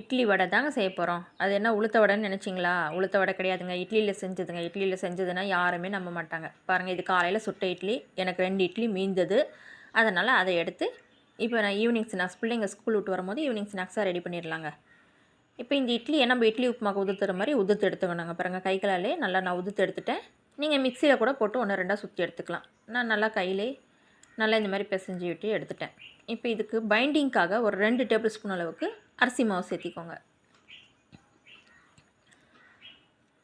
இட்லி வடை தாங்க செய்ய போகிறோம் அது என்ன உளுத்த வடைன்னு நினச்சிங்களா? உளுத்த வடை கிடையாதுங்க. இட்லியில் செஞ்சதுங்க. இட்லியில் செஞ்சதுன்னா யாருமே நம்ப மாட்டாங்க. பாருங்கள் இது காலையில் சுட்ட இட்லி எனக்கு ரெண்டு இட்லி மீந்தது. அதனால் அதை எடுத்து இப்போ நான் ஈவினிங் ஸ்நாக்ஸ் பிள்ளைங்க ஸ்கூல் விட்டு வரும்போது ஈவினிங் ஸ்நாக்ஸாக ரெடி பண்ணிடலாங்க. இப்போ இந்த இட்லியை நம்ம இட்லி உப்புமாக்கு உதுத்துற மாதிரி உதுத்து எடுத்துக்கணுங்க பாருங்கள் கைகளாலே நல்லா நான் உதுத்து எடுத்துட்டேன். நீங்கள் மிக்சியில் கூட போட்டு ஒன்று ரெண்டாக சுற்றி எடுத்துக்கலாம். நான் நல்லா கையிலே நல்லா இந்த மாதிரி பிசைஞ்சு விட்டு எடுத்துட்டேன். இப்போ இதுக்கு பைண்டிங்க்காக ஒரு ரெண்டு டேபிள் ஸ்பூன் அளவுக்கு அரிசி மாவு சேர்த்திக்கோங்க.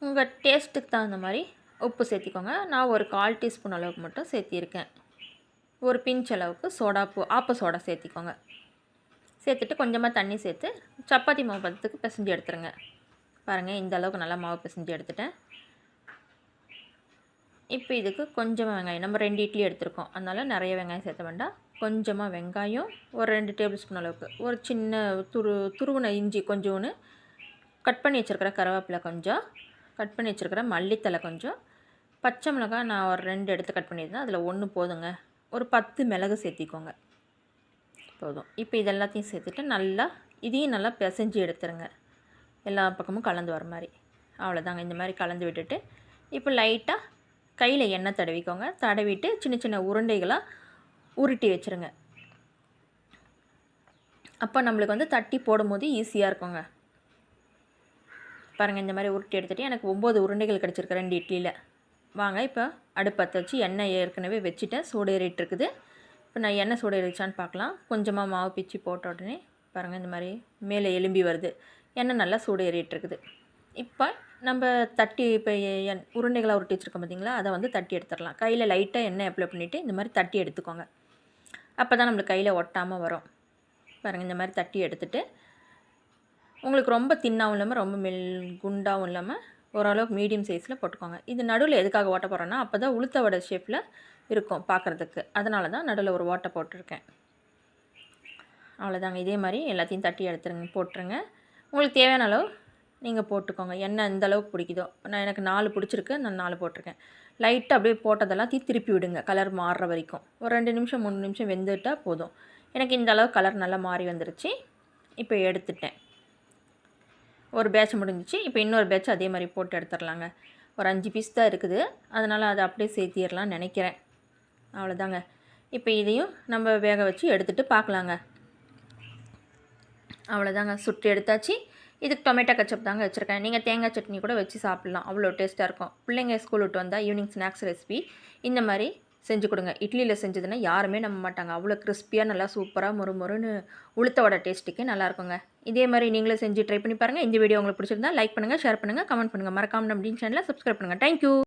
உங்கள் டேஸ்ட்டுக்கு தகுந்த மாதிரி உப்பு சேர்த்திக்கோங்க. நான் ஒரு கால் டீஸ்பூன் அளவுக்கு மட்டும் சேர்த்திருக்கேன். ஒரு பிஞ்ச் அளவுக்கு சோடா பூ ஆப்ப சோடா சேர்த்திக்கோங்க. சேர்த்துட்டு கொஞ்சமாக தண்ணி சேர்த்து சப்பாத்தி மாவு பதத்துக்கு பிசைஞ்சு எடுத்துருங்க. பாருங்கள் இந்த அளவுக்கு நல்லா மாவு பிசைஞ்சு எடுத்துட்டேன். இப்போ இதுக்கு கொஞ்சமாக வெங்காயம். நம்ம ரெண்டு இட்லி எடுத்திருக்கோம். அதனால் நிறைய வெங்காயம் சேர்த்த வேண்டாம். கொஞ்சமாக வெங்காயம் ஒரு ரெண்டு டேபிள் ஸ்பூன் அளவுக்கு. ஒரு சின்ன துரு துருவின இஞ்சி கொஞ்சோன்னு கட் பண்ணி வச்சுருக்கிற கருவேப்பிலை கொஞ்சம் கட் பண்ணி வச்சுருக்கிற மல்லித்தலை கொஞ்சம். பச்சை மிளகாய் நான் ஒரு ரெண்டு எடுத்து கட் பண்ணியிருந்தேன். அதில் ஒன்று போதுங்க. ஒரு பத்து மிளகு சேர்த்திக்கோங்க. போதும். இப்போ இது எல்லாத்தையும் சேர்த்துட்டு நல்லா இதையும் நல்லா பிசைஞ்சு எடுத்துருங்க. எல்லா பக்கமும் கலந்து வர மாதிரி. அவ்வளோதாங்க இந்த மாதிரி கலந்து விட்டுட்டு இப்போ லைட்டாக கையில் எண்ணெய் தடவிக்கோங்க. தடவிட்டு சின்ன சின்ன உருண்டைகளாக உருட்டி வச்சுருங்க. அப்போ நம்மளுக்கு வந்து தட்டி போடும்போது ஈஸியாக இருக்குங்க. பாருங்கள் இந்த மாதிரி உருட்டி எடுத்துகிட்டு எனக்கு ஒம்பது உருண்டைகள் கிடச்சிருக்கு ரெண்டு இட்லியில். வாங்க இப்போ அடுப்பத்தை வச்சு எண்ணெய் ஏற்கனவே வச்சுட்டேன். சூடு ஏறிட்டு இருக்குது. இப்போ நான் எண்ணெய் சூடு ஏறிச்சான்னு பார்க்கலாம். கொஞ்சமாக மாவு பிச்சு போட்ட உடனே பாருங்கள் இந்த மாதிரி மேலே எலும்பி வருது. எண்ணெய் நல்லா சூடு ஏறிட்டு இருக்குது. இப்போ நம்ம தட்டி இப்போ எண் உருண்டைகளாக உருட்டி வச்சுருக்கோம் பார்த்தீங்களா அதை வந்து தட்டி எடுத்துடலாம். கையில் லைட்டாக எண்ணெய் அப்ளை பண்ணிவிட்டு இந்த மாதிரி தட்டி எடுத்துக்கோங்க. அப்போ தான் நம்மளுக்கு கையில் ஒட்டாமல் வரும். பாருங்கள் இந்த மாதிரி தட்டி எடுத்துகிட்டு உங்களுக்கு ரொம்ப தின்னாகவும் இல்லாமல் ரொம்ப மெல் குண்டாகவும் இல்லாமல் ஓரளவுக்கு மீடியம் சைஸில் போட்டுக்கோங்க. இது நடுவில் எதுக்காக ஓட்ட போகிறோன்னா அப்போ தான் உளுத்த வடை ஷேப்பில் இருக்கும் பார்க்குறதுக்கு அதனால தான் நடுவில் ஒரு ஓட்டை போட்டிருக்கேன். அவ்வளோதாங்க இதே மாதிரி எல்லாத்தையும் தட்டி எடுத்துருங்க போட்டுருங்க. உங்களுக்கு தேவையான அளவு நீங்கள் போட்டுக்கோங்க. என்ன எந்த அளவுக்கு பிடிக்குதோ. நான் எனக்கு நாலு பிடிச்சிருக்கு. நான் நாலு போட்டிருக்கேன். லைட்டாக அப்படியே போட்டதெல்லாம் தீ திருப்பி விடுங்க. கலர் மாறுற வரைக்கும். ஒரு ரெண்டு நிமிஷம் மூணு நிமிஷம் வெந்துட்டால் போதும். எனக்கு இந்த அளவு கலர் நல்லா மாறி வந்துருச்சு. இப்போ எடுத்துட்டேன். ஒரு பேட்ச் முடிஞ்சிச்சு. இப்போ இன்னொரு பேட்ச் அதே மாதிரி போட்டு எடுத்துடலாங்க. ஒரு அஞ்சு பீஸ் தான் இருக்குது. அதனால் அதை அப்படியே சேர்த்திடலாம்னு நினைக்கிறேன். அவ்வளோதாங்க இப்போ இதையும் நம்ம வேக வச்சு எடுத்துகிட்டு பார்க்கலாங்க. அவ்வளோதாங்க சுட்டு எடுத்தாச்சு. இதுக்கு டொமேட்டோ கச்சப் தாங்க வச்சுருக்கேன். நீங்கள் தேங்காய் சட்னி கூட வச்சு சாப்பிட்லாம். அவ்வளோ டேஸ்ட்டாக இருக்கும். பிள்ளைங்க ஸ்கூல் விட்டு வந்தால் ஈவினிங் ஸ்நாக்ஸ் ரெசிபி இந்த மாதிரி செஞ்சு கொடுங்க. இட்லியில் செஞ்சதுன்னா யாருமே நம்ப மாட்டாங்க. அவ்வளோ கிறிஸ்பியாக நல்லா சூப்பராக மொறு மொறுன்னு உளுத்தோட டேஸ்ட்டுக்கே நல்லாயிருக்குங்க இதே மாதிரி நீங்களும் செஞ்சு ட்ரை பண்ணி பாருங்கள் இந்த வீடியோ உங்களுக்கு பிடிச்சிருந்தா லைக் பண்ணுங்கள் ஷேர் பண்ணுங்கள் கமெண்ட் பண்ணுங்கள் மறக்காமல் நம்ம சேனலை சப்ஸ்கிரைப் பண்ணுங்கள் தேங்க்யூ